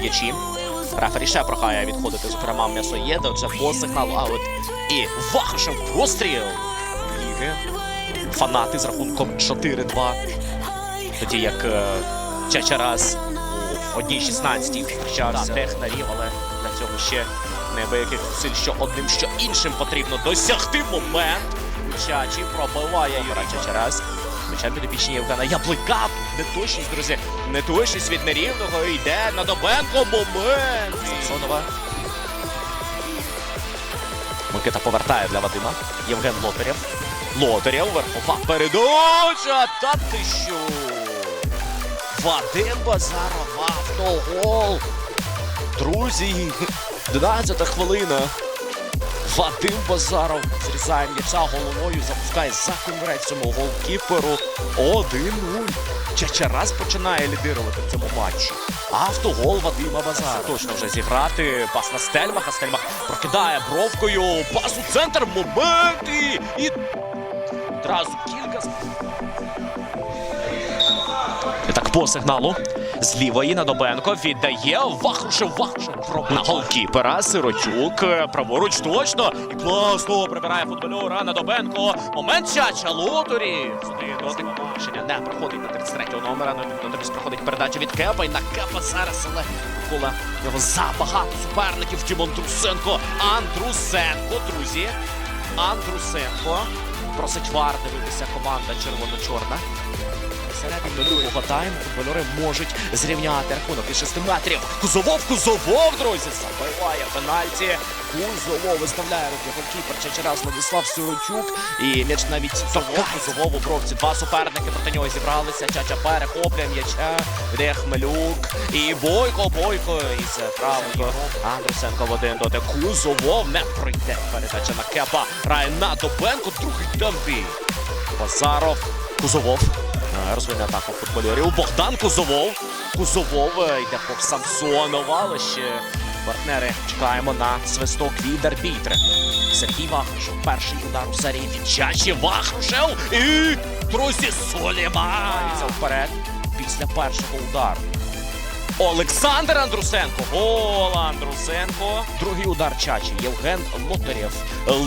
м'ячі. Рефері ще прохає відходити, зокрема, м'ясоєда. Отже, по сигналу аут. І Вахашев простріл. Ліги. Фанати з рахунком 4-2. Тоді як е, Чачарас у одній 16 зустрічався технарів, але для цього ще неабияких зусиль, що одним, що іншим потрібно досягти момент. Чачі пробиває Юра Чачарас. Меча підопічні Євгена Яблика. Неточність, друзі. Неточність від нерівного. Йде на Добенко. Момент. Самсонова. Микита повертає для Вадима. Євген Лотарєв. Лотарєв, верхова передача. Та ти що? Вадим Базаров, автогол. Друзі, 12 хвилина. Вадим Базаров зрізає м'яча головою, запускає за конверсією голкіперу 1-0. Чачарас починає лідирувати в цьому матчі. Автогол Вадима Базарова. Точно вже зіграти. Пас на Стельмаха. Стельмах прокидає бровкою. Пас у центр. Момент і, і одразу кілька. І так по сигналу. З лівої на Добенко віддає Про- на голкіпера Сирочук. е, Праворуч точно. І класно прибирає футбольора на Добенко. Момент Чача дотик рішення не проходить на 33-го номера. Ну, Натомість проходить передача від Кепа. І на Кепа зараз, але довкола його забагато суперників. Тім Андрусенко. Андрусенко, друзі. Андрусенко. Просить вар дивитися команда червоно-чорна. Середині другого тайму футбольори можуть зрівняти рахунок із 6 метрів. Кузовов, Кузовов, друзі, забиває пенальті. Кузовов виставляє руки голкіпер Чечераз Владислав Сирочук. І м'яч навіть торкає Кузовов у бровці. Два суперники проти нього зібралися. Чача перехоплює м'яча. Де Хмелюк. І Бойко, Бойко із правого. Андрусенко в один дотик. Кузовов не пройде. Передача на Кепа. Грає на Добенко. Другий темпі. Базаров. Кузовов. Е, Розвине атаку футбольорів. Богдан Кузовов. Кузовов е, йде по Самсонова, але ще партнери чекаємо на свисток від арбітри. Сергій Вахрушев. Перший удар у серії від Чачі Вахрушев. І друзі Солімається вперед після першого удару. Олександр Андрусенко. Гол Андрусенко. Другий удар Чачі. Євген Лотарєв.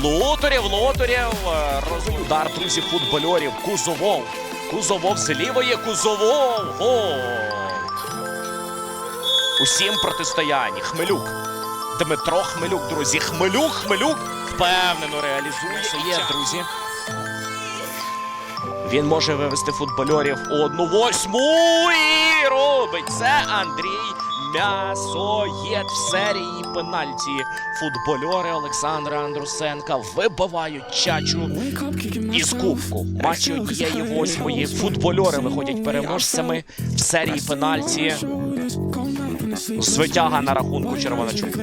Лотарєв, Лотарєв. Е, Розумій удар, друзі, футбольорів. Кузовов. Кузовов з лівої. Кузовов. Гол. Усім протистоянні. Хмелюк. Дмитро Хмелюк, друзі. Хмелюк, Хмелюк. Впевнено реалізує. Є, друзі. Він може вивести футбольорів у одну восьму і робить це Андрій М'ясоєд в серії пенальті. Футбольори Олександра Андрусенка вибивають чачу із кубку. Матчі однієї восьмої футбольори виходять переможцями в серії пенальті. Звитяга на рахунку червоночук.